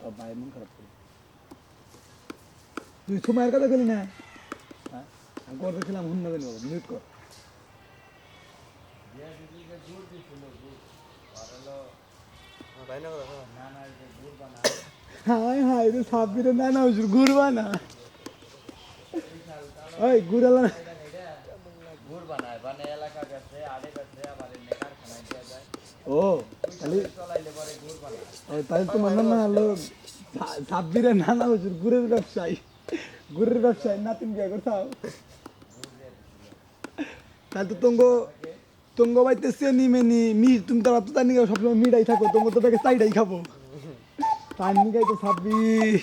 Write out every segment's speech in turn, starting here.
তোর ভাই মন খারাপ করে। তুই সময়ের কথা বলি না? হ্যাঁ? আমি করতে ছিলাম হুন না মিউট কর। হাই হাই রে সাব্বিরে না না হুজুর ঘুরবা না। ওই ঘুরালা না। গুড় বানায় বানায় এলাকা গেছে আড়ে গেছে আবার এনে কারখানায় দেওয়া যায়। ও তাহলে তোমার নাম না, হলো সা- নানা হচ্ছে গুড়ের ব্যবসায়ী। গুড়ের ব্যবসায়ী নাতিন বিয়ে করছাও তাহলে তো তঙ্গ তঙ্গ বাইতে চেনি মেনি মি তুমি তারা তো জানি সবসময় মিঠাই থাকো, তঙ্গ তো তাকে চাইটাই খাব। তার নিগাই তো ছাব্বিশ।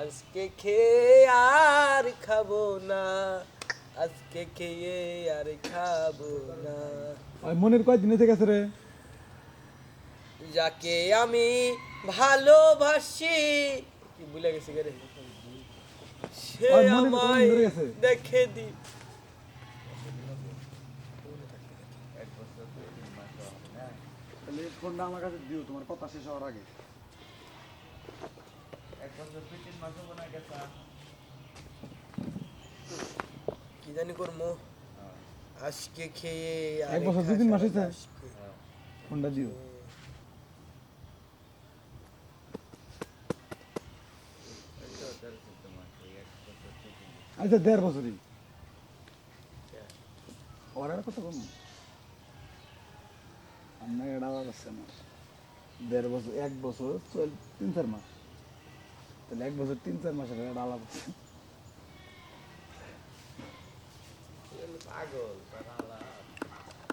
আজকে খেয়ে আর খাব না। আজকে খেয়ে আর খাব না। ওই মনের কয়দিন থেকে গেছে রে? যাকে আমি ভালোবাসি কি ভুলে গেছি রে? সে আমায় দেখে দি। ফোনটা আমার কাছে দিও তোমার কথা শেষ হওয়ার আগে এক বছর দুই তিন মাস হব না গেছে কি জানি করব আজকে খেয়ে এক বছর দুই তিন মাস হয়েছে? ফোনটা দিও। আচ্ছা দেড় বছরই। ওরা কত কম? আপনার এটা আবার আছে আমার। দেড় বছর এক বছর তিন চার মাস। তাহলে এক বছর তিন চার মাসের আছে পাগল